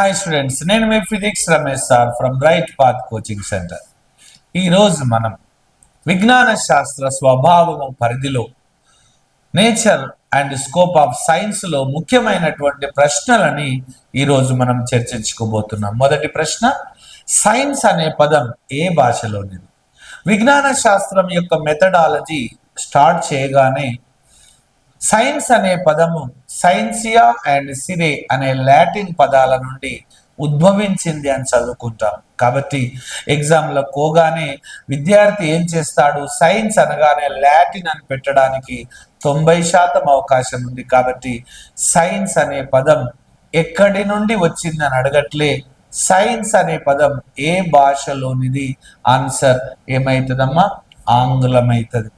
Hi students నేను మీ physics Ramesh sir from Right Path coaching centre ఈరోజు మనం విజ్ఞాన శాస్త్ర స్వభావము పరిధిలో నేచర్ అండ్ స్కోప్ ఆఫ్ సైన్స్లో ముఖ్యమైనటువంటి ప్రశ్నలని ఈరోజు మనం చర్చించుకోబోతున్నాం. మొదటి ప్రశ్న సైన్స్ అనే పదం ఏ భాషలోనిది? విజ్ఞాన శాస్త్రం యొక్క మెథడాలజీ స్టార్ట్ చేయగానే సైన్స్ అనే పదము సైన్సియా అండ్ సిరే అనే లాటిన్ పదాల నుండి ఉద్భవించింది అని చదువుకుంటాం. కాబట్టి ఎగ్జామ్లో పోగానే విద్యార్థి ఏం చేస్తాడు? సైన్స్ అనగానే లాటిన్ అని పెట్టడానికి తొంభై శాతం అవకాశం ఉంది. కాబట్టి సైన్స్ అనే పదం ఎక్కడి నుండి వచ్చిందని అడగట్లే. సైన్స్ అనే పదం ఏ భాషలోనిది? ఆన్సర్ ఏమవుతుందమ్మా ఆంగ్లం అవుతుంది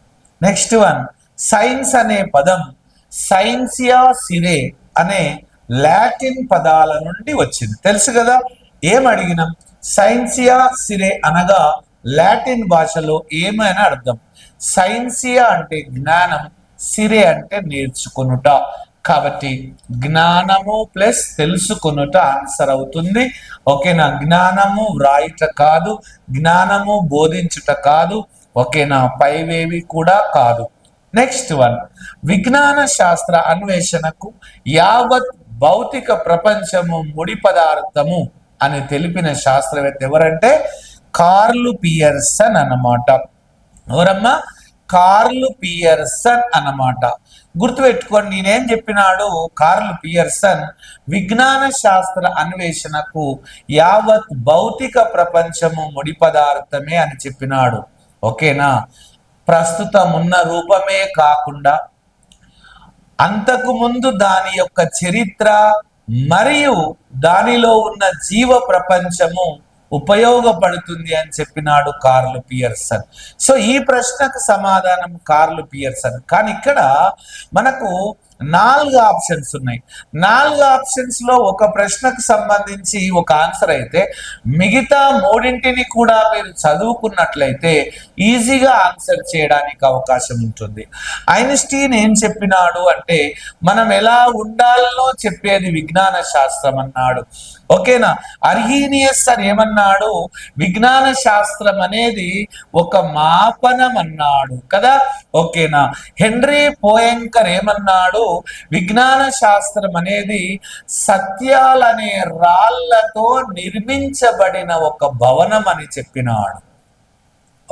నెక్స్ట్ వన్. సైన్స్ అనే పదం సైన్సియా సిరే అనే లాటిన్ పదాల నుండి వచ్చింది. తెలుసు కదా? ఏం అడిగినాం? సైన్సియా సిరే అనగా లాటిన్ భాషలో ఏమైనా అర్థం? సైన్సియా అంటే జ్ఞానం సిరే అంటే నేర్చుకొనుట. కాబట్టి జ్ఞానము ప్లస్ తెలుసుకునుట ఆన్సర్ అవుతుంది. ఓకేనా? జ్ఞానము వ్రాయుట కాదు జ్ఞానము బోధించుట కాదు ఓకేనా? పైవేవి కూడా కాదు. నెక్స్ట్ వన్ విజ్ఞాన శాస్త్ర అన్వేషణకు యావత్ భౌతిక ప్రపంచము ముడి పదార్థము అని తెలిపిన శాస్త్రవేత్త ఎవరంటే కార్లు పియర్సన్ అన్నమాట. ఎవరమ్మా? కార్లు పియర్సన్ అన్నమాట. గుర్తుపెట్టుకోండి నేనేం చెప్పినాడు? కార్లు పియర్సన్ విజ్ఞాన శాస్త్ర అన్వేషణకు యావత్ భౌతిక ప్రపంచము ముడి పదార్థమే అని చెప్పినాడు. ఓకేనా? ప్రస్తుతం ఉన్న రూపమే కాకుండా అంతకు ముందు దాని యొక్క చరిత్ర మరియు దానిలో ఉన్న జీవ ప్రపంచము ఉపయోగపడుతుంది అని చెప్పినాడు కార్లు పియర్సన్. సో ఈ ప్రశ్నకు సమాధానం కార్లు పియర్సన్. కానీ ఇక్కడ మనకు నాలుగు ఆప్షన్స్ ఉన్నాయి. నాలుగు ఆప్షన్స్లో ఒక ప్రశ్నకు సంబంధించి ఒక ఆన్సర్ అయితే మిగతా మూడింటిని కూడా మీరు చదువుకున్నట్లయితే ఈజీగా ఆన్సర్ చేయడానికి అవకాశం ఉంటుంది. ఐన్స్టీన్ ఏం చెప్పినాడు అంటే మనం ఎలా ఉండాలనో చెప్పేది విజ్ఞాన శాస్త్రం అన్నాడు. ఓకేనా? అర్హీనియస్ అని ఏమన్నాడు? విజ్ఞాన శాస్త్రం అనేది ఒక మాపనం అన్నాడు కదా? ఓకేనా? హెన్రీ పోయంకర్ ఏమన్నాడు? విజ్ఞాన శాస్త్రం అనేది సత్యాలనే రాళ్ళతో నిర్మించబడిన ఒక భవనం అని చెప్పినాడు.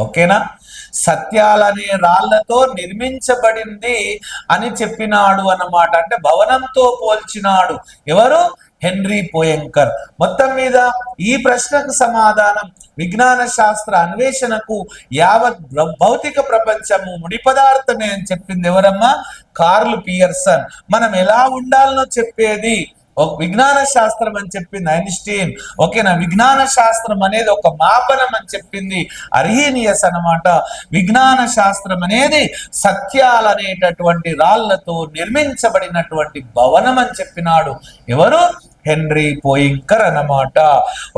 ఓకేనా? సత్యాలనే రాళ్ళతో నిర్మించబడింది అని చెప్పినాడు అన్నమాట. అంటే భవనంతో పోల్చినాడు. ఎవరు? Henri Poincare. మొత్తం మీద ఈ ప్రశ్నకు సమాధానం విజ్ఞాన శాస్త్ర అన్వేషణకు యావత్ భౌతిక ప్రపంచము ముడి పదార్థమే అని చెప్పింది ఎవరమ్మా? Karl Pearson. మనం ఎలా ఉండాలనో చెప్పేది ఒక విజ్ఞాన శాస్త్రం అని చెప్పింది ఐన్స్టీన్. ఓకేనా? విజ్ఞాన శాస్త్రం అనేది ఒక మాపనం అని చెప్పింది అర్హీనియస్ అన్నమాట. విజ్ఞాన శాస్త్రం అనేది సత్యాలనేటటువంటి రాళ్ళతో నిర్మించబడినటువంటి భవనం అని చెప్పినాడు. ఎవరు? హెన్రీ పోయింకర్ అన్నమాట.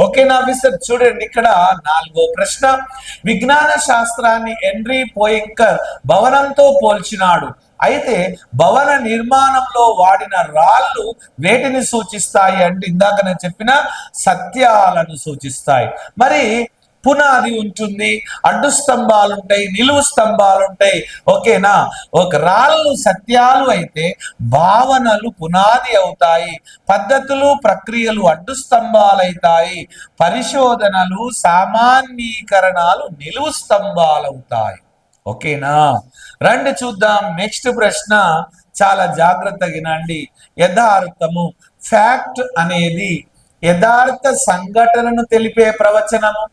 ఓకేనా ఆఫీసర్ చూడండి ఇక్కడ నాలుగో ప్రశ్న. విజ్ఞాన శాస్త్రాన్ని హెన్రీ పోయింకర్ భవనంతో పోల్చినాడు. అయితే భవన నిర్మాణంలో వాడిన రాళ్ళు వేటిని సూచిస్తాయి అంటే ఇందాక నేను చెప్పిన సత్యాలను సూచిస్తాయి. మరి పునాది ఉంటుంది అడ్డు స్తంభాలు ఉంటాయి నిలువు స్తంభాలు ఉంటాయి. ఓకేనా? ఒక రాళ్ళు సత్యాలు అయితే భావనలు పునాది అవుతాయి పద్ధతులు ప్రక్రియలు అడ్డు స్తంభాలు అవుతాయి పరిశోధనలు సామాన్యీకరణాలు నిలువు స్తంభాలు అవుతాయి ఓకేనా? రండి చూద్దాం. నెక్స్ట్ ప్రశ్న చాలా జాగ్రత్తగా వినండి యథార్థము. ఫ్యాక్ట్ అనేది యథార్థ సంఘటనను తెలిపే ప్రవచనము.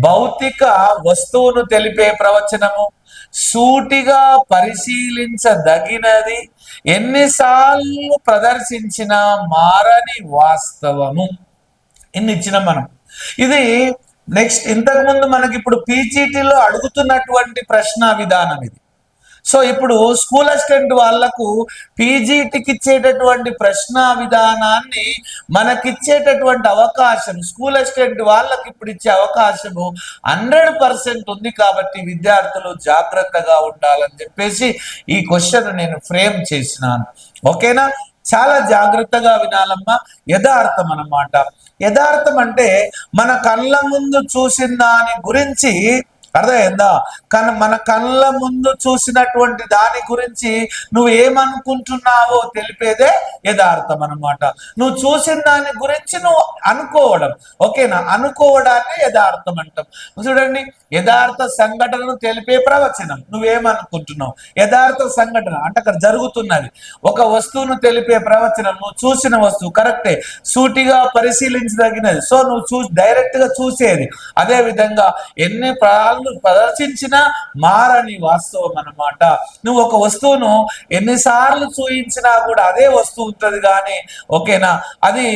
భౌతిక వస్తువును తెలిపే ప్రవచనము. సూటిగా పరిశీలించదగినది ఎన్నిసార్లు ప్రదర్శించిన మారని వాస్తవము. ఇన్ని ఇచ్చిన మనం. ఇది నెక్స్ట్ ఇంతకు ముందు మనకి ఇప్పుడు పీజీటీలో అడుగుతున్నటువంటి ప్రశ్న విధానం ఇది. సో ఇప్పుడు స్కూల్ అసిస్టెంట్ వాళ్ళకు పీజీటీకి ఇచ్చేటటువంటి ప్రశ్న విధానాన్ని మనకిచ్చేటటువంటి అవకాశం స్కూల్ అసిస్టెంట్ వాళ్ళకి ఇప్పుడు ఇచ్చే అవకాశము హండ్రెడ్ పర్సెంట్ ఉంది కాబట్టి విద్యార్థులు జాగ్రత్తగా ఉండాలని చెప్పేసి ఈ క్వశ్చన్ నేను ఫ్రేమ్ చేసినాను. ఓకేనా? చాలా జాగ్రత్తగా వినాలమ్మా. యథార్థం అన్నమాట. యథార్థం అంటే మన కళ్ళ ముందు చూసిన దాని గురించి అర్థమైందా? కానీ మన కళ్ళ ముందు చూసినటువంటి దాని గురించి నువ్వు ఏమనుకుంటున్నావో తెలిపేదే యథార్థం అన్నమాట. నువ్వు చూసిన దాని గురించి నువ్వు అనుకోవడం. ఓకేనా? అనుకోవడాన్ని యథార్థం అంటాం. చూడండి యథార్థ సంఘటనను తెలిపే ప్రవచనం. నువ్వేమనుకుంటున్నావు? యథార్థ సంఘటన అంటే అక్కడ జరుగుతున్నది. ఒక వస్తువును తెలిపే ప్రవచనం. నువ్వు చూసిన వస్తువు కరెక్టే. సూటిగా పరిశీలించదగినది. సో నువ్వు చూ డైరెక్ట్గా చూసేది. అదే విధంగా ఎన్ని ప్రాలు ప్రదర్శించిన మారని వాస్తవం అన్నమాట. నువ్వు ఒక వస్తువును ఎన్నిసార్లు చూయించినా కూడా అదే వస్తువు ఉంటుంది కానీ ఓకేనా? అది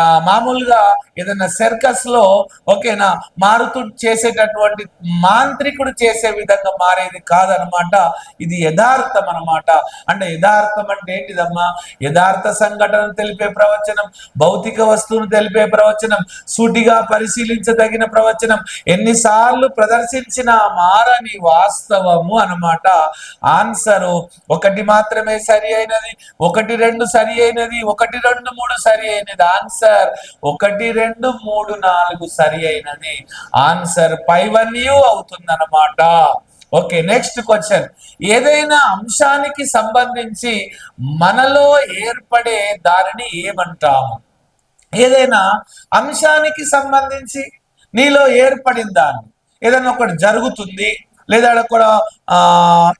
మామూలుగా ఏదైనా సర్కస్లో ఓకేనా మారుతూ చేసేటటువంటి మాంత్రికుడు చేసే విధంగా మారేది కాదనమాట ఇది యథార్థం అన్నమాట. అంటే యథార్థం అంటే ఏంటిదమ్మా? యథార్థ సంఘటన తెలిపే ప్రవచనం భౌతిక వస్తువును తెలిపే ప్రవచనం సూటిగా పరిశీలించదగిన ప్రవచనం ఎన్నిసార్లు ప్రదర్శించిన మారని వాస్తవము అన్నమాట. ఆన్సరు ఒకటి మాత్రమే సరి అయినది ఒకటి రెండు సరి అయినది ఒకటి రెండు మూడు సరి అయినది. ఆన్సర్ ఒకటి రెండు మూడు నాలుగు సరి అయినది. ఆన్సర్ పైవన్యూ అవుతుందన్నమాట. Okay next question. ఏదైనా అంశానికి సంబంధించి మనలో ఏర్పడే దానిని ఏమంటాము? ఏదైనా అంశానికి సంబంధించి నీలో ఏర్పడిన దాన్ని. ఏదైనా ఒకటి జరుగుతుంది. లేదా కూడా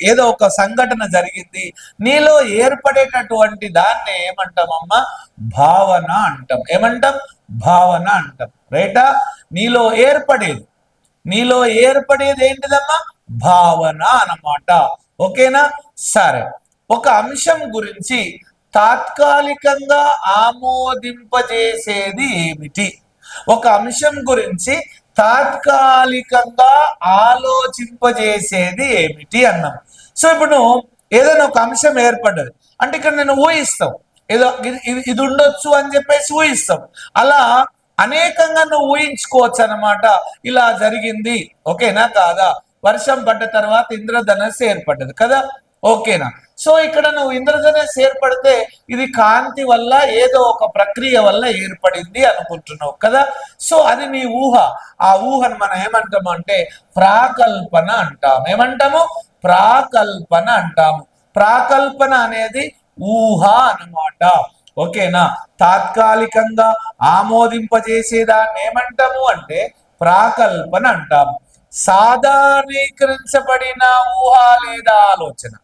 ఏదో ఒక సంఘటన జరిగింది. నీలో ఏర్పడేటటువంటి దాన్ని ఏమంటామమ్మా? భావన అంటాం. ఏమంటాం? భావన అంటాం. రైటా నీలో ఏర్పడేది. నీలో ఏర్పడేది ఏంటిదమ్మా? భావన అన్నమాట. ఓకేనా? సరే. ఒక అంశం గురించి తాత్కాలికంగా ఆమోదింపజేసేది ఏమిటి? ఒక అంశం గురించి తాత్కాలికంగా ఆలోచింపజేసేది ఏమిటి అన్నాం. సో ఇప్పుడు నువ్వు ఏదైనా ఒక అంశం ఏర్పడ్డది. అంటే ఇక్కడ నేను ఊహిస్తావు ఏదో ఇది- ఇది ఉండొచ్చు అని చెప్పేసి ఊహిస్తాం. అలా అనేకంగా నువ్వు ఊహించుకోవచ్చు అన్నమాట ఇలా జరిగింది. ఓకేనా? కాదా? వర్షం పడ్డ తర్వాత ఇంద్రధనస్సు ఏర్పడ్డది. కదా? ఓకేనా? సో ఇక్కడ నువ్వు ఇంద్రధనస్సు ఏర్పడితే ఇది కాంతి వల్ల ఏదో ఒక ప్రక్రియ వల్ల ఏర్పడింది అనుకుంటున్నావు కదా? సో అది నీ ఊహ. ఆ ఊహను మనం ఏమంటాము అంటే ప్రాకల్పన అంటాము. ఏమంటాము? ప్రాకల్పన అంటాము. ప్రాకల్పన అనేది ఊహ అన్నమాట. ఓకేనా? తాత్కాలికంగా ఆమోదింపజేసేదాన్ని ఏమంటాము అంటే ప్రాకల్పన అంటాము. సాధారణీకరించబడిన ఊహ లేదా ఆలోచన?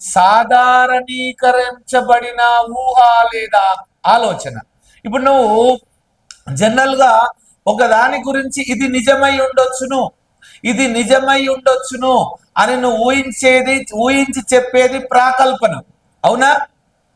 సాధారణీకరించబడిన ఊహ లేదా ఆలోచన. ఇప్పుడు నువ్వు జనరల్గా ఒక దాని గురించి ఇది నిజమై ఉండొచ్చును ఇది నిజమై ఉండొచ్చును అని నువ్వు ఊహించేది ఊహించి చెప్పేది ప్రాకల్పన. అవునా?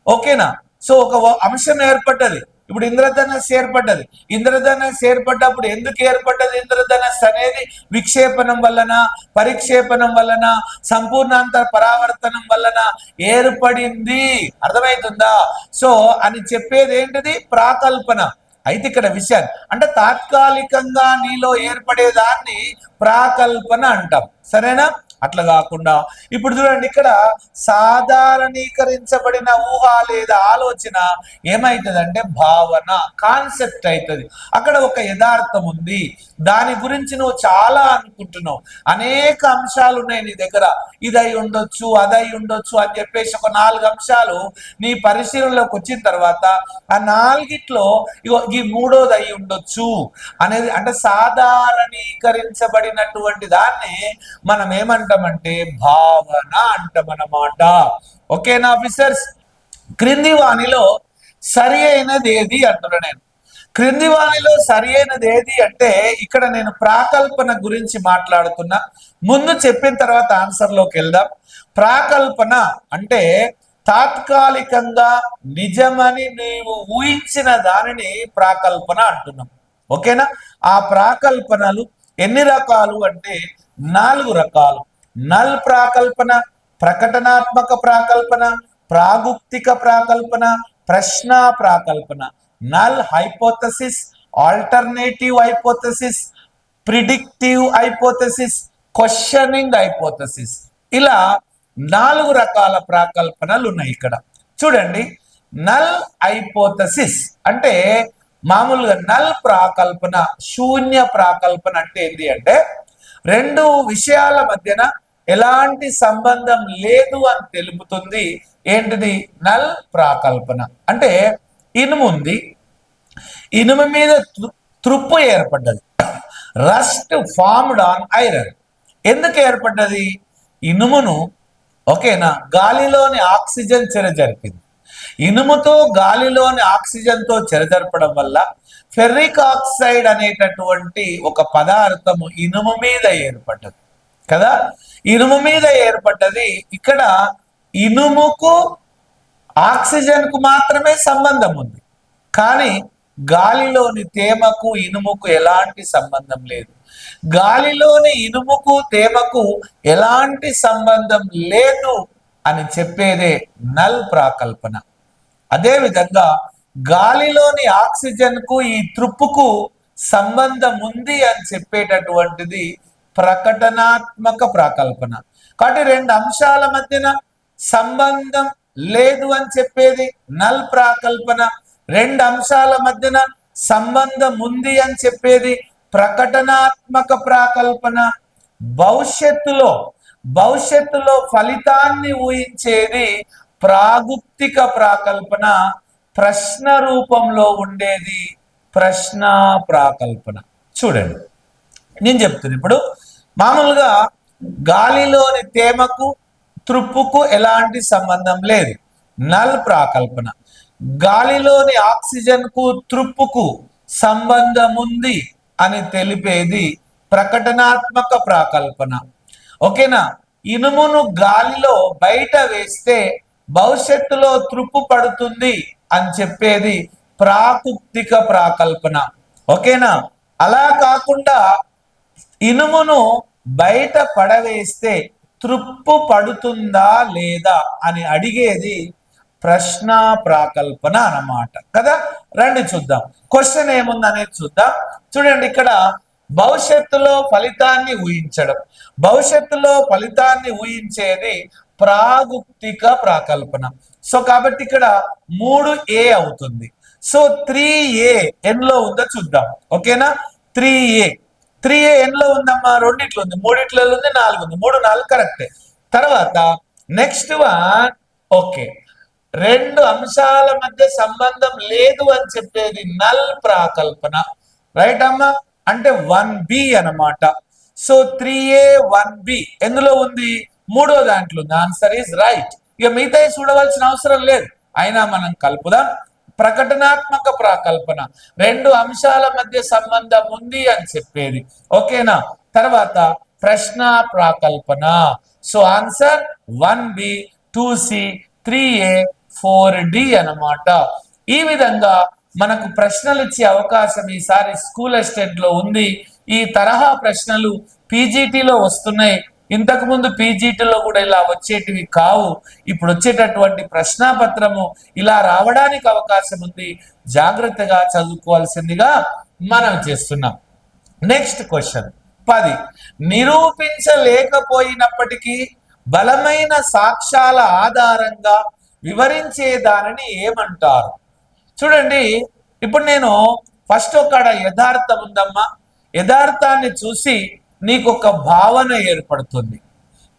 ఓకేనా? సో ఒక అంశం ఏర్పడ్డది. ఇప్పుడు ఇంద్రధనస్సు ఏర్పడ్డది. ఇంద్రధనస్సు ఏర్పడ్డప్పుడు ఎందుకు ఏర్పడ్డది ఇంద్రధనస్సు అనేది విక్షేపణం వలన పరిక్షేపణం వలన సంపూర్ణాంతర పరావర్తనం వలన ఏర్పడింది. అర్థమవుతుందా సో అని చెప్పేది ఏంటిది? ప్రాకల్పన అయితే ఇక్కడ విషయాన్ని. అంటే తాత్కాలికంగా నీలో ఏర్పడేదాన్ని ప్రాకల్పన అంటాం. సరేనా? అట్లా కాకుండా ఇప్పుడు చూడండి ఇక్కడ సాధారణీకరించబడిన ఊహ లేదా ఆలోచన ఏమైతుందంటే భావన కాన్సెప్ట్ అవుతుంది అక్కడ ఒక యథార్థం ఉంది. దాని గురించి నువ్వు చాలా అనుకుంటున్నావు. అనేక అంశాలు ఉన్నాయి నీ దగ్గర. ఇది అయి ఉండొచ్చు అదై ఉండొచ్చు అని చెప్పేసి ఒక నాలుగు అంశాలు నీ పరిశీలనలోకి వచ్చిన తర్వాత ఆ నాలుగిట్లో ఇగో ఈ మూడోది అయి ఉండొచ్చు అనేది అంటే సాధారణీకరించబడినటువంటి దాన్ని మనం అంటామంటే భావన అంటామన్నమాట. ఓకేనా ఆఫీసర్స్? క్రింది వాణిలో సరి అయినది ఏది అంటున్నా నేను. క్రింది వాణిలో సరి అయినది ఏది అంటే ఇక్కడ నేను ప్రాకల్పన గురించి మాట్లాడుతున్నా. ముందు చెప్పిన తర్వాత ఆన్సర్లోకి వెళ్దాం. ప్రాకల్పన అంటే తాత్కాలికంగా నిజమని నీవు ఊహించిన దానిని ప్రాకల్పన అంటున్నాం. ఓకేనా? ఆ ప్రాకల్పనలు ఎన్ని రకాలు అంటే నాలుగు రకాలు. నల్ ప్రాకల్పన ప్రకటనాత్మక ప్రాకల్పన ప్రాగుప్తిక ప్రాకల్పన ప్రశ్న ప్రాకల్పన. Null hypothesis alternative hypothesis predictive hypothesis questioning hypothesis. ఇలా నాలుగు రకాల ప్రాకల్పనలు ఉన్నాయి ఇక్కడ. చూడండి నల్ హైపోథసిస్ అంటే మామూలుగా నల్ ప్రాకల్పన శూన్య ప్రాకల్పన అంటే ఏంటి అంటే రెండు విషయాల మధ్యన ఎలాంటి సంబంధం లేదు అని తెలుపుతుంది ఏంటిది? నల్ ప్రాకల్పన. అంటే ఇనుము ఉంది. ఇనుము మీద తృప్పు ఏర్పడ్డది. Rust formed on iron. ఎందుకు ఏర్పడ్డది? ఇనుమును ఓకేనా గాలిలోని ఆక్సిజన్ చెరజరిపింది. ఇనుముతో గాలిలోని ఆక్సిజన్తో చెరజరపడం వల్ల ఫెర్రిక్ ఆక్సైడ్ అనేటటువంటి ఒక పదార్థము ఇనుము మీద ఏర్పడ్డది. కదా? ఇనుము మీద ఏర్పడ్డది. ఇక్కడ ఇనుముకు ఆక్సిజన్కు మాత్రమే సంబంధం ఉంది కానీ గాలిలోని తేమకు ఇనుముకు ఎలాంటి సంబంధం లేదు. గాలిలోని ఇనుముకు తేమకు ఎలాంటి సంబంధం లేదు అని చెప్పేదే నల్ ప్రాకల్పన. అదేవిధంగా గాలిలోని ఆక్సిజన్కు ఈ తృప్పుకు సంబంధం ఉంది అని చెప్పేటటువంటిది ప్రకటనాత్మక ప్రాకల్పన. కాబట్టి రెండు అంశాల మధ్యన సంబంధం లేదు అని చెప్పేది నల్ ప్రాకల్పన. రెండు అంశాల మధ్యన సంబంధం ఉంది అని చెప్పేది ప్రకటనాత్మక ప్రాకల్పన. భవిష్యత్తులో భవిష్యత్తులో ఫలితాన్ని ఊహించేది ప్రాగుప్తిక ప్రాకల్పన. ప్రశ్న రూపంలో ఉండేది ప్రశ్న ప్రాకల్పన. చూడండి. నేను చెప్తున్నా. ఇప్పుడు మామూలుగా గాలిలోని తేమకు తృప్పుకు ఎలాంటి సంబంధం లేదు. నల్ ప్రాకల్పన. గాలిలోని ఆక్సిజన్కు త్రుప్పుకు సంబంధం ఉంది అని తెలిపేది ప్రకటనాత్మక ప్రాకల్పన. ఓకేనా? ఇనుమును గాలిలో బయట వేస్తే భవిష్యత్తులో తృప్పు పడుతుంది అని చెప్పేది ప్రాకుప్తిక ప్రాకల్పన. ఓకేనా? అలా కాకుండా ఇనుమును బయట పడవేస్తే తృప్పు పడుతుందా లేదా అని అడిగేది ప్రశ్న ప్రాకల్పన అన్నమాట. కదా? రండి చూద్దాం. క్వశ్చన్ ఏముంది అనేది చూద్దాం. చూడండి ఇక్కడ భవిష్యత్తులో ఫలితాన్ని ఊహించడం. భవిష్యత్తులో ఫలితాన్ని ఊహించేది ప్రాగుప్తిక ప్రాకల్పన. సో కాబట్టి ఇక్కడ మూడు ఏ అవుతుంది. సో త్రీ ఏ ఎన్లో ఉందో చూద్దాం. ఓకేనా? త్రీ ఏ త్రీ ఏ ఎన్లో ఉందమ్మా? రెండిట్లో ఉంది. మూడిట్లో ఉంది నాలుగు ఉంది. మూడు నాలుగు కరెక్టే. తర్వాత నెక్స్ట్ వన్ ఓకే. రెండు అంశాల మధ్య సంబంధం లేదు అని చెప్పేది నల్ ప్రాకల్పన. రైట్ అమ్మా? అంటే వన్ బి అన్నమాట. So three A one B. ఎందులో ఉంది? మూడో దాంట్లో ఉంది. ఆన్సర్ ఈజ్ రైట్ ఇక మిగతా చూడవలసిన అవసరం లేదు. అయినా మనం కలుపుదాం. ప్రకటనాత్మక ప్రాకల్పన. రెండు అంశాల మధ్య సంబంధం ఉంది అని చెప్పేది. ఓకేనా? తర్వాత ప్రశ్న ప్రాకల్పన. So answer one B two C three A four D అనమాట ఈ విధంగా మనకు ప్రశ్నలు ఇచ్చే అవకాశం ఈసారి స్కూల్ అసిస్టెంట్లో ఉంది. ఈ తరహా ప్రశ్నలు పీజీటీలో వస్తున్నాయి. ఇంతకు ముందు పీజీటీలో కూడా ఇలా వచ్చేటివి కావు. ఇప్పుడు వచ్చేటటువంటి ప్రశ్నాపత్రము ఇలా రావడానికి అవకాశం ఉంది. జాగ్రత్తగా చదువుకోవాల్సిందిగా మనం చేస్తున్నాం. నెక్స్ట్ క్వశ్చన్ పది. నిరూపించలేకపోయినప్పటికీ బలమైన సాక్ష్యాల ఆధారంగా వివరించే దానిని ఏమంటారు? చూడండి ఇప్పుడు నేను ఫస్ట్ ఒక యథార్థం ఉందమ్మా. యథార్థాన్ని చూసి నీకు ఒక భావన ఏర్పడుతుంది.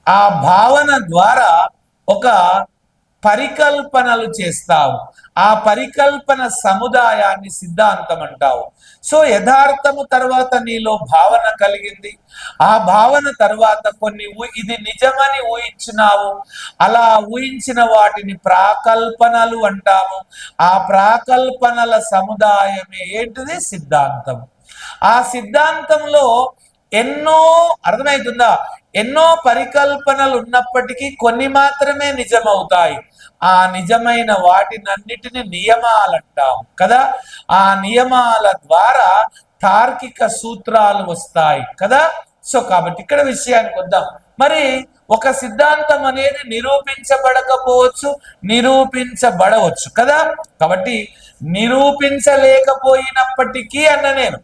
ఆ భావన ద్వారా ఒక పరికల్పనలు చేస్తావు. ఆ పరికల్పన సముదాయాన్ని సిద్ధాంతం అంటావు. సో యథార్థము తర్వాత నీలో భావన కలిగింది. ఆ భావన తర్వాత కొన్ని ఇది నిజమని ఊహించినావు. అలా ఊహించిన వాటిని ప్రాకల్పనలు అంటాము. ఆ ప్రాకల్పనల సముదాయమే ఏంటిది? సిద్ధాంతం. ఆ సిద్ధాంతంలో ఎన్నో అర్థమవుతుందా ఎన్నో పరికల్పనలు ఉన్నప్పటికీ కొన్ని మాత్రమే నిజమవుతాయి. ఆ నిజమైన వాటినన్నిటిని నియమాలంటాం కదా? ఆ నియమాల ద్వారా తార్కిక సూత్రాలు వస్తాయి కదా? సో కాబట్టి ఇక్కడ విషయానికి వద్దాం. మరి ఒక సిద్ధాంతం అనేది నిరూపించబడకపోవచ్చు నిరూపించబడవచ్చు కదా? కాబట్టి నిరూపించలేకపోయినప్పటికీ అన్న నేను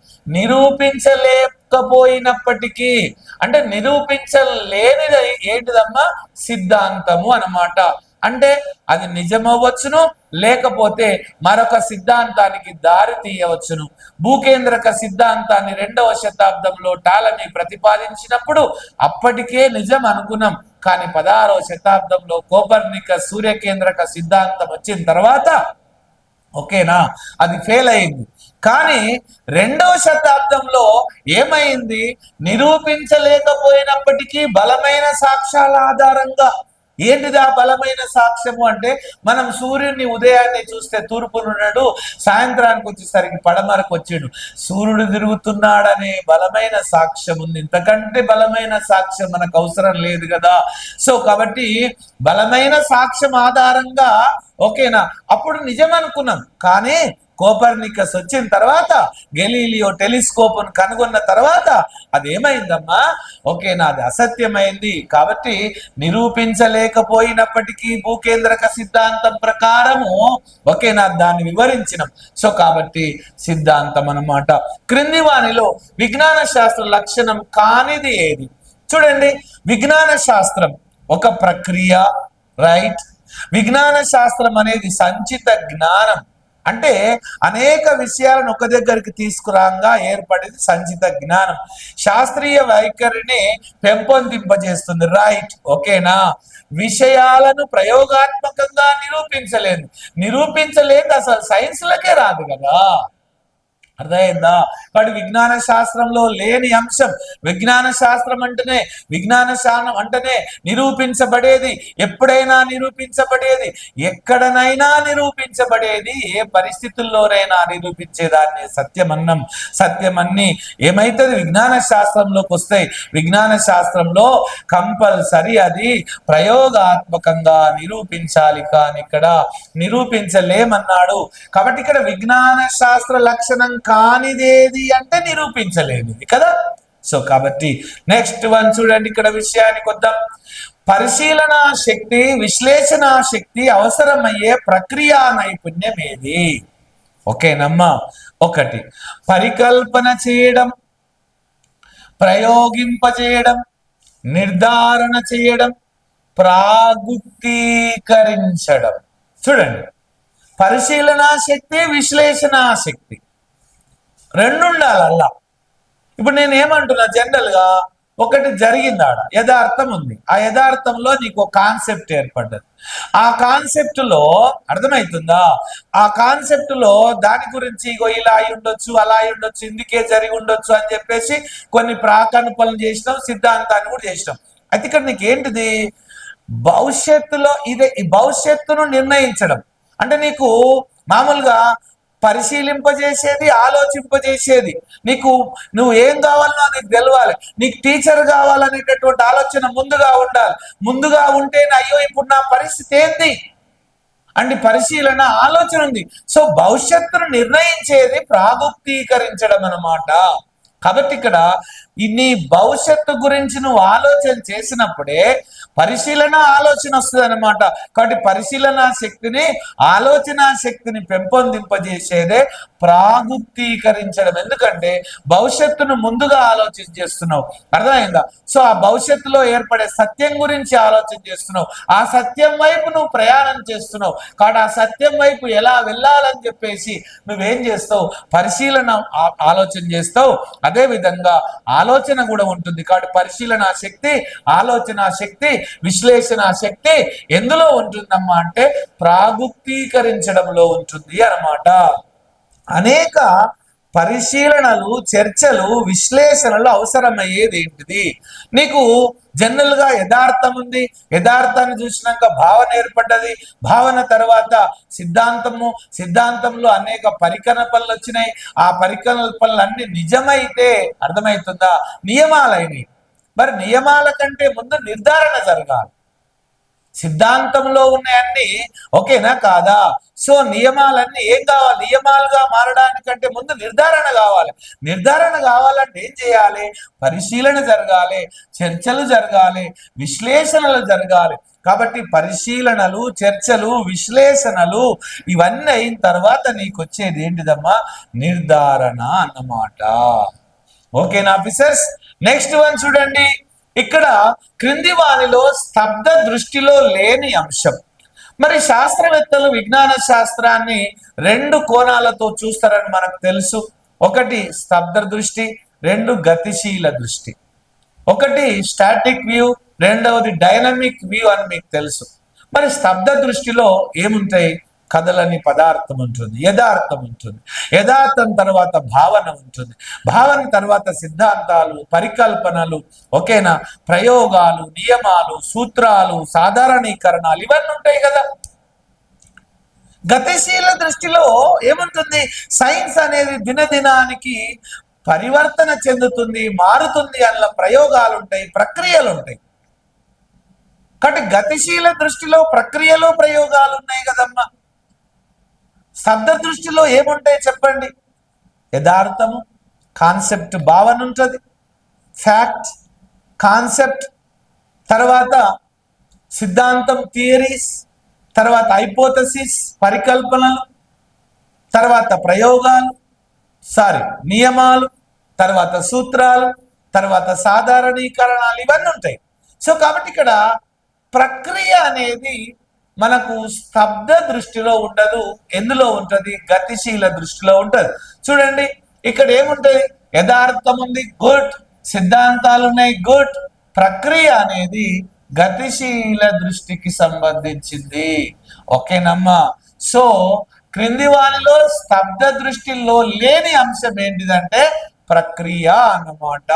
నిరూపించలేకపోయినప్పటికీ అంటే నిరూపించలేనిది ఏంటిదమ్మా? సిద్ధాంతము అన్నమాట. అంటే అది నిజమవ్వచ్చును లేకపోతే మరొక సిద్ధాంతానికి దారి తీయవచ్చును. భూకేంద్రక సిద్ధాంతాన్ని రెండవ శతాబ్దంలో టాలమీ ప్రతిపాదించినప్పుడు అప్పటికే నిజం అనుకున్నాం కానీ పదహారవ శతాబ్దంలో కోపర్నిక సూర్యకేంద్రక సిద్ధాంతం వచ్చిన తర్వాత ఓకేనా? అది ఫెయిల్ అయింది. కానీ రెండవ శతాబ్దంలో ఏమైంది? నిరూపించలేకపోయినప్పటికీ బలమైన సాక్ష్యాల ఆధారంగా ఏంటిది ఆ బలమైన సాక్ష్యము అంటే మనం సూర్యుడిని ఉదయాన్నే చూస్తే తూర్పునున్నాడు సాయంత్రానికి వచ్చేసరికి పడమరకు వచ్చాడు. సూర్యుడు తిరుగుతున్నాడనే బలమైన సాక్ష్యం ఉంది. ఇంతకంటే బలమైన సాక్ష్యం మనకు అవసరం లేదు కదా. సో కాబట్టి బలమైన సాక్ష్యం ఆధారంగా ఓకేనా? అప్పుడు నిజం అనుకున్నాం కానీ కోపర్నికస్ వచ్చిన తర్వాత గెలీలియో టెలిస్కోప్ కనుగొన్న తర్వాత అది ఏమైందమ్మా ఓకేనా నాది అసత్యమైంది. కాబట్టి నిరూపించలేకపోయినప్పటికీ భూకేంద్రక సిద్ధాంతం ప్రకారము ఓకేనా దాన్ని వివరించినాం. సో కాబట్టి సిద్ధాంతం అన్నమాట. క్రింది వానిలో విజ్ఞాన శాస్త్ర లక్షణం కానిది ఏది? చూడండి విజ్ఞాన శాస్త్రం ఒక ప్రక్రియ రైట్? విజ్ఞాన శాస్త్రం అనేది సంచిత జ్ఞానం. అంటే అనేక విషయాలను ఒక దగ్గరికి తీసుకురాగా ఏర్పడేది సంచిత జ్ఞానం. శాస్త్రీయ వైఖరిని పెంపొందింపజేస్తుంది. రైట్ ఓకేనా విషయాలను ప్రయోగాత్మకంగా నిరూపించలేదు నిరూపించలేదు అసలు సైన్స్లకే రాదు కదా? అర్థమైందా? కాబట్టి విజ్ఞాన శాస్త్రంలో లేని అంశం. విజ్ఞాన శాస్త్రం అంటేనే విజ్ఞాన శాస్త్రం అంటేనే నిరూపించబడేది. ఎప్పుడైనా నిరూపించబడేది. ఎక్కడనైనా నిరూపించబడేది. ఏ పరిస్థితుల్లోనైనా నిరూపించేదాన్ని సత్యమన్నం. సత్యమన్ని ఏమైతుంది? విజ్ఞాన శాస్త్రంలోకి వస్తాయి. విజ్ఞాన శాస్త్రంలో కంపల్సరీ అది ప్రయోగాత్మకంగా నిరూపించాలి కానీ ఇక్కడ నిరూపించలేమన్నాడు. కాబట్టి ఇక్కడ విజ్ఞాన శాస్త్ర లక్షణం కానిదేది అంటే నిరూపించలేనిది కదా? సో కాబట్టి నెక్స్ట్ వన్ చూడండి ఇక్కడ విషయానికి వద్దాం. పరిశీలన శక్తి విశ్లేషణ శక్తి అవసరమయ్యే ప్రక్రియా నైపుణ్యం ఏది? ఓకేనమ్మా. ఒకటి పరికల్పన చేయడం ప్రయోగింపజేయడం నిర్ధారణ చేయడం ప్రాగుప్తీకరించడం చూడండి. పరిశీలన శక్తి విశ్లేషణ శక్తి. రెండు ఉండాలి అల్లా ఇప్పుడు నేను ఏమంటున్నా జనరల్గా ఒకటి జరిగింది ఆడ యథార్థం ఉంది ఆ యథార్థంలో నీకు ఒక కాన్సెప్ట్ ఏర్పడ్డది. ఆ కాన్సెప్ట్లో అర్థమవుతుందా ఆ కాన్సెప్ట్లో దాని గురించి ఇగో ఇలా అయి ఉండొచ్చు అలా అయి ఉండొచ్చు ఇందుకే జరిగి ఉండొచ్చు అని చెప్పేసి కొన్ని ప్రాకల్పనలు చేసినాం సిద్ధాంతాన్ని కూడా చేసినాం. అయితే ఇక్కడ నీకు ఏంటిది భవిష్యత్తులో ఇదే ఈ భవిష్యత్తును నిర్ణయించడం. అంటే నీకు మామూలుగా పరిశీలింపజేసేది ఆలోచింపజేసేది. నీకు నువ్వు ఏం కావాలనో నీకు తెలవాలి. నీకు టీచర్ కావాలనేటటువంటి ఆలోచన ముందుగా ఉండాలి. ముందుగా ఉంటేనే అయ్యో ఇప్పుడు నా పరిస్థితి ఏంది? అండ్ పరిశీలన ఆలోచన ఉంది. సో భవిష్యత్తును నిర్ణయించేది ప్రాగుప్తీకరించడం అన్నమాట. కాబట్టి ఇక్కడ నీ భవిష్యత్తు గురించి నువ్వు ఆలోచన చేసినప్పుడే పరిశీలన ఆలోచన వస్తుంది అనమాట కాబట్టి పరిశీలన శక్తిని ఆలోచన శక్తిని పెంపొందింపజేసేదే ప్రాగుప్తీకరించడం. ఎందుకంటే భవిష్యత్తును ముందుగా ఆలోచన చేస్తున్నావు. అర్థమైందా? సో ఆ భవిష్యత్తులో ఏర్పడే సత్యం గురించి ఆలోచన చేస్తున్నావు. ఆ సత్యం వైపు నువ్వు ప్రయాణం చేస్తున్నావు. కాబట్టి ఆ సత్యం వైపు ఎలా వెళ్ళాలని చెప్పేసి నువ్వేం చేస్తావు? పరిశీలన ఆలోచన చేస్తావు. అదే విధంగా ఆలోచన కూడా ఉంటుంది. కాబట్టి పరిశీలన శక్తి ఆలోచన శక్తి విశ్లేషణ శక్తి ఎందులో ఉంటుందమ్మా అంటే ప్రాగుప్తీకరించడంలో ఉంటుంది అన్నమాట. అనేక పరిశీలనలు చర్చలు విశ్లేషణలు అవసరమయ్యేది ఏంటిది? నీకు జనరల్గా యథార్థం ఉంది. యథార్థాన్ని చూసినాక భావన ఏర్పడ్డది. భావన తర్వాత సిద్ధాంతము సిద్ధాంతంలో అనేక పరికల్పనలు వచ్చినాయి. ఆ పరికల్పనలు అన్ని నిజమైతే అర్థమవుతుందా? నియమాలైనవి. మరి నియమాల కంటే ముందు నిర్ధారణ జరగాలి. సిద్ధాంతంలో ఉన్నాయన్నీ ఓకేనా కాదా? సో నియమాలన్నీ ఏం కావాలి? నియమాలుగా మారడానికంటే ముందు నిర్ధారణ కావాలి. నిర్ధారణ కావాలంటే ఏం చేయాలి? పరిశీలన జరగాలి చర్చలు జరగాలి విశ్లేషణలు జరగాలి. కాబట్టి పరిశీలనలు చర్చలు విశ్లేషణలు ఇవన్నీ అయిన తర్వాత నీకు వచ్చేది ఏంటిదమ్మా? నిర్ధారణ అన్నమాట. ఓకేనా ఆఫీసర్స్? నెక్స్ట్ వన్ చూడండి. ఇక్కడ క్రింది వానిలో స్తబ్ద దృష్టిలో లేని అంశం. మరి శాస్త్రవేత్తలు విజ్ఞాన శాస్త్రాన్ని రెండు కోణాలతో చూస్తారని మనకు తెలుసు. ఒకటి స్తబ్ద దృష్టి రెండు గతిశీల దృష్టి. ఒకటి స్టాటిక్ వ్యూ రెండవది డైనమిక్ వ్యూ అని మీకు తెలుసు. మరి స్తబ్ద దృష్టిలో ఏముంటాయి? కథలని పదార్థం ఉంటుంది యథార్థం ఉంటుంది. యథార్థం తర్వాత భావన ఉంటుంది. భావన తర్వాత సిద్ధాంతాలు పరికల్పనలు ఓకేనా? ప్రయోగాలు నియమాలు సూత్రాలు సాధారణీకరణాలు ఇవన్నీ ఉంటాయి కదా. గతిశీల దృష్టిలో ఏముంటుంది? సైన్స్ అనేది దినదినానికి పరివర్తన చెందుతుంది మారుతుంది అన్న ప్రయోగాలు ఉంటాయి ప్రక్రియలు ఉంటాయి. కాబట్టి గతిశీల దృష్టిలో ప్రక్రియలు ప్రయోగాలు ఉన్నాయి కదమ్మా. దృష్టిలో ఏముంటాయి చెప్పండి? యథార్థము కాన్సెప్ట్ భావన ఉంటుంది. ఫ్యాక్ట్ కాన్సెప్ట్ తర్వాత సిద్ధాంతం థియరీస్ తర్వాత హైపోథసిస్ పరికల్పనలు తర్వాత ప్రయోగాలు సారీ నియమాలు తర్వాత సూత్రాలు తర్వాత సాధారణీకరణాలు ఇవన్నీ ఉంటాయి. సో కాబట్టి ఇక్కడ ప్రక్రియ అనేది మనకు స్తబ్ద దృష్టిలో ఉండదు ఎందులో ఉంటుంది? గతిశీల దృష్టిలో ఉంటుంది. చూడండి ఇక్కడ ఏముంటది? యథార్థం ఉంది గుడ్. సిద్ధాంతాలు ఉన్నాయి గుడ్. ప్రక్రియ అనేది గతిశీల దృష్టికి సంబంధించింది. ఓకేనమ్మా సో క్రింది వారిలో స్తబ్ద దృష్టిలో లేని అంశం ఏంటిదంటే ప్రక్రియ అన్నమాట.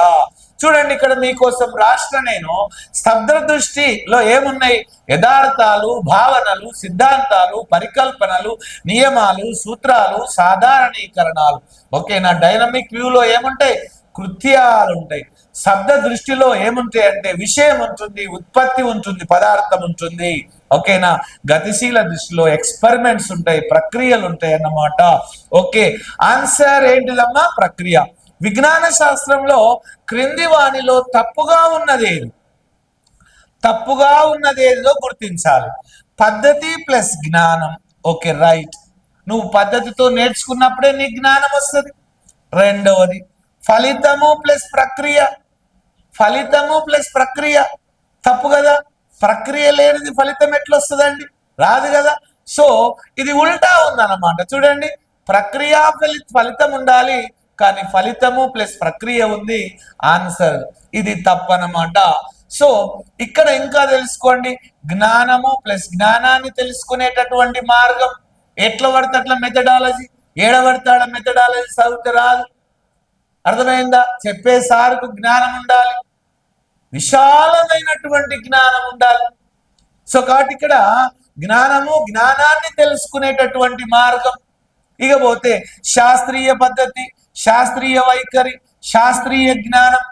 చూడండి ఇక్కడ మీకోసం రాష్ట్ర నేను స్తబ్ద దృష్టిలో ఏమున్నాయి? యథార్థాలు భావనలు సిద్ధాంతాలు పరికల్పనలు నియమాలు సూత్రాలు సాధారణీకరణాలు. ఓకేనా డైనమిక్ వ్యూలో ఏముంటాయి? కృత్యాలు ఉంటాయి. శబ్ద దృష్టిలో ఏముంటాయి అంటే విషయం ఉంటుంది ఉత్పత్తి ఉంటుంది పదార్థం ఉంటుంది. ఓకేనా? గతిశీల దృష్టిలో ఎక్స్పెరిమెంట్స్ ఉంటాయి ప్రక్రియలు ఉంటాయి అన్నమాట. ఓకే ఆన్సర్ ఏంటిదమ్మా? ప్రక్రియ. విజ్ఞాన శాస్త్రంలో క్రింది వాణిలో తప్పుగా ఉన్నదేది? తప్పుగా ఉన్నది గుర్తించాలి. పద్ధతి ప్లస్ జ్ఞానం. Okay right. నువ్వు పద్ధతితో నేర్చుకున్నప్పుడే నీ జ్ఞానం వస్తుంది. రెండవది ఫలితము ప్లస్ ప్రక్రియ. ఫలితము ప్లస్ ప్రక్రియ. తప్పు కదా? ప్రక్రియ లేనిది ఫలితం ఎట్లా వస్తుందండి రాదు కదా? సో ఇది ఉల్టా ఉందన్నమాట. చూడండి ప్రక్రియ ఫలి ఫలితం ఉండాలి. కానీ ఫలితము ప్లస్ ప్రక్రియ ఉంది ఆన్సర్. ఇది తప్పనమాట. సో ఇక్కడ ఇంకా తెలుసుకోండి. జ్ఞానము ప్లస్ జ్ఞానాన్ని తెలుసుకునేటటువంటి మార్గం. ఎట్లా పడితే అట్లా మెథడాలజీ ఏడబడతాడ మెథడాలజీ చదివితే రాదు. అర్థమైందా? చెప్పే సార్కు జ్ఞానం ఉండాలి. విశాలమైనటువంటి జ్ఞానం ఉండాలి. సో కాబట్టి ఇక్కడ జ్ఞానము జ్ఞానాన్ని తెలుసుకునేటటువంటి మార్గం. ఇకపోతే శాస్త్రీయ పద్ధతి శాస్త్రీయ వైఖరి శాస్త్రీయ జ్ఞానం.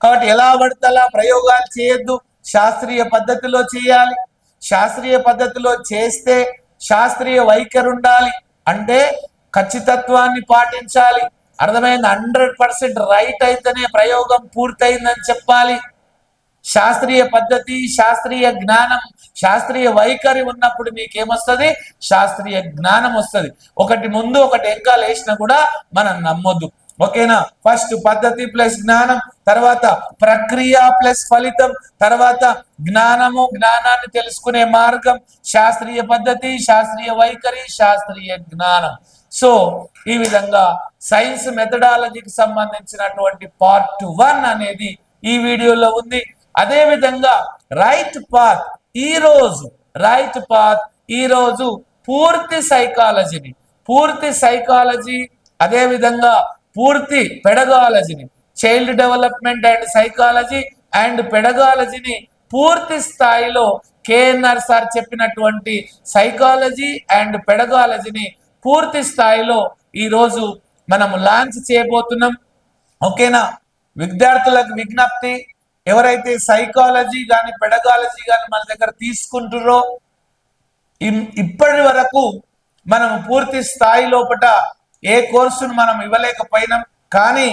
కాబట్టి ఎలా పడితే అలా ప్రయోగాలు చేయొద్దు. శాస్త్రీయ పద్ధతిలో చేయాలి. శాస్త్రీయ పద్ధతిలో చేస్తే శాస్త్రీయ వైఖరి ఉండాలి. అంటే ఖచ్చితత్వాన్ని పాటించాలి. అర్థమైంది? హండ్రెడ్ పర్సెంట్ రైట్ అయితేనే ప్రయోగం పూర్తయిందని చెప్పాలి. శాస్త్రీయ పద్ధతి శాస్త్రీయ జ్ఞానం శాస్త్రీయ వైఖరి ఉన్నప్పుడు మీకేమొస్తుంది? శాస్త్రీయ జ్ఞానం వస్తుంది. ఒకటి ముందు ఒకటి ఎంకాలు వేసినా కూడా మనం నమ్మొద్దు. ఓకేనా? ఫస్ట్ పద్ధతి ప్లస్ జ్ఞానం తర్వాత ప్రక్రియ ప్లస్ ఫలితం తర్వాత జ్ఞానము జ్ఞానాన్ని తెలుసుకునే మార్గం శాస్త్రీయ పద్ధతి శాస్త్రీయ వైఖరి శాస్త్రీయ జ్ఞానం. సో ఈ విధంగా సైన్స్ మెథడాలజీకి సంబంధించినటువంటి పార్ట్ వన్ అనేది ఈ వీడియోలో ఉంది. అదే విధంగా రైట్ పాత్ ఈ రోజు రైట్ పాత్ ఈ రోజు పూర్తి సైకాలజీని పూర్తి సైకాలజీ అదే విధంగా పూర్తి పెడగాలజీని child development and psychology and పెడగాలజీని పూర్తి స్థాయిలో కేఎన్ఆర్ సార్ చెప్పినటువంటి సైకాలజీ అండ్ పెడగాలజీని పూర్తి స్థాయిలో ఈరోజు మనం లాంచ్ చేయబోతున్నాం. ఓకేనా విద్యార్థులకు విజ్ఞప్తి. ఎవరైతే సైకాలజీ కానీ పెడగాలజీ కానీ మన దగ్గర తీసుకుంటురో ఇప్పటి వరకు మనం పూర్తి స్థాయి లోపట ఏ కోర్సును మనం ఇవ్వలేకపోయినాం. కానీ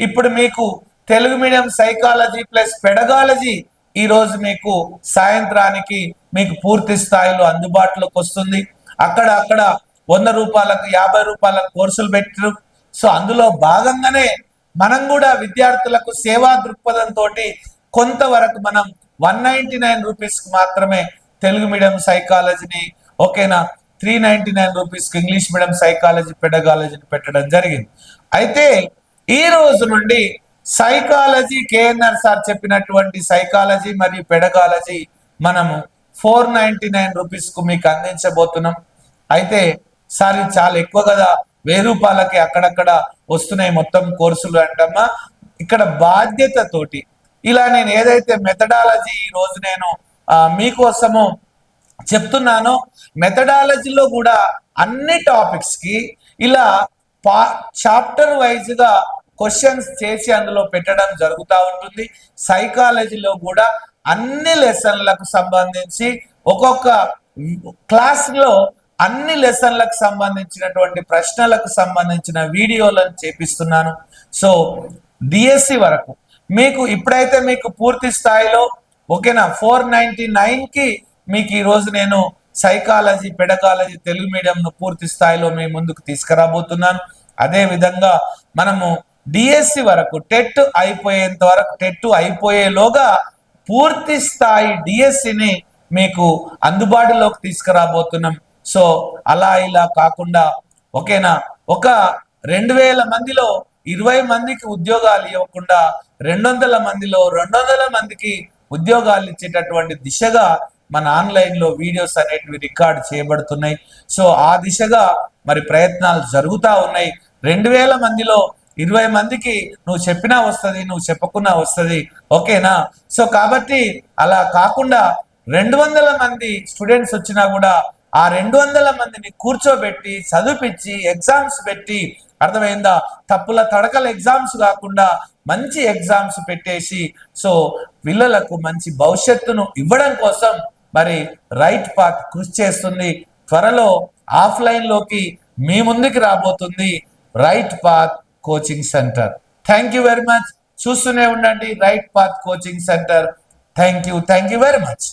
ఇప్పుడు మీకు Telugu medium psychology plus pedagogy ఈరోజు మీకు సాయంత్రానికి మీకు పూర్తి స్థాయిలో అందుబాటులోకి వస్తుంది. అక్కడ అక్కడ వంద రూపాయలకు యాభై రూపాయలకు కోర్సులు పెట్టారు సో అందులో భాగంగానే మనం కూడా విద్యార్థులకు సేవా దృక్పథంతో కొంతవరకు మనం వన్ నైన్టీ నైన్ రూపీస్ మాత్రమే తెలుగు మీడియం సైకాలజీని ఓకేనా? త్రీ నైన్టీ నైన్ రూపీస్కి ఇంగ్లీష్ మీడియం సైకాలజీ పెడగాలజీని పెట్టడం జరిగింది. అయితే ఈ రోజు నుండి సైకాలజీ కేఎన్ఆర్ సార్ చెప్పినటువంటి సైకాలజీ మరియు పెడగాలజీ మనము ఫోర్ నైన్టీ నైన్ రూపీస్కు మీకు అందించబోతున్నాం. అయితే సార్ చాలా ఎక్కువ కదా? వెయ్యి రూపాయలకి అక్కడక్కడ వస్తున్నాయి మొత్తం కోర్సులు అంటమ్మా. ఇక్కడ బాధ్యతతోటి ఇలా నేను ఏదైతే మెథడాలజీ ఈ రోజు నేను మీకోసము చెప్తున్నాను మెథడాలజీలో కూడా అన్ని టాపిక్స్కి ఇలా పా చాప్టర్ వైజ్గా క్వశ్చన్స్ చేసి అందులో పెట్టడం జరుగుతూ ఉంటుంది. సైకాలజీలో కూడా అన్ని లెసన్లకు సంబంధించి ఒక్కొక్క క్లాస్లో అన్ని లెసన్లకు సంబంధించినటువంటి ప్రశ్నలకు సంబంధించిన వీడియోలను చేపిస్తున్నాను. సో డిఎస్సి వరకు. మీకు ఇప్పుడైతే మీకు పూర్తి స్థాయిలో ఓకేనా ఫోర్ నైన్టీ నైన్కి మీకు ఈరోజు నేను సైకాలజీ పెడకాలజీ తెలుగు మీడియంను పూర్తి స్థాయిలో మీ ముందుకు తీసుకురాబోతున్నాను. అదే విధంగా మనము డిఎస్సి వరకు టెట్ అయిపోయేంత వరకు టెట్ అయిపోయేలోగా పూర్తి స్థాయి డిఎస్సిని మీకు అందుబాటులోకి తీసుకురాబోతున్నాం. సో అలా ఇలా కాకుండా ఓకేనా? ఒక రెండు వేల మందిలో ఇరవై మందికి ఉద్యోగాలు ఇవ్వకుండా రెండు వందల మందిలో రెండు వందల మందికి ఉద్యోగాలు ఇచ్చేటటువంటి దిశగా మన ఆన్లైన్లో వీడియోస్ అనేటివి రికార్డ్ చేయబడుతున్నాయి. సో ఆ దిశగా మరి ప్రయత్నాలు జరుగుతూ ఉన్నాయి. రెండు వేల మందిలో ఇరవై మందికి నువ్వు చెప్పినా వస్తుంది నువ్వు చెప్పకున్నా వస్తుంది. ఓకేనా? సో కాబట్టి అలా కాకుండా రెండు వందల మంది స్టూడెంట్స్ వచ్చినా కూడా ఆ రెండు వందల మందిని కూర్చోబెట్టి చదివిపించి ఎగ్జామ్స్ పెట్టి అర్థమైందా? తప్పుల తడకల ఎగ్జామ్స్ కాకుండా మంచి ఎగ్జామ్స్ పెట్టేసి సో పిల్లలకు మంచి భవిష్యత్తును ఇవ్వడం కోసం మరి రైట్ పాత్ కృషి చేస్తుంది. త్వరలో ఆఫ్లైన్లోకి మీ ముందుకి రాబోతుంది right path coaching centre thank you very much చూస్తూనే ఉండండి right path coaching centre thank you thank you very much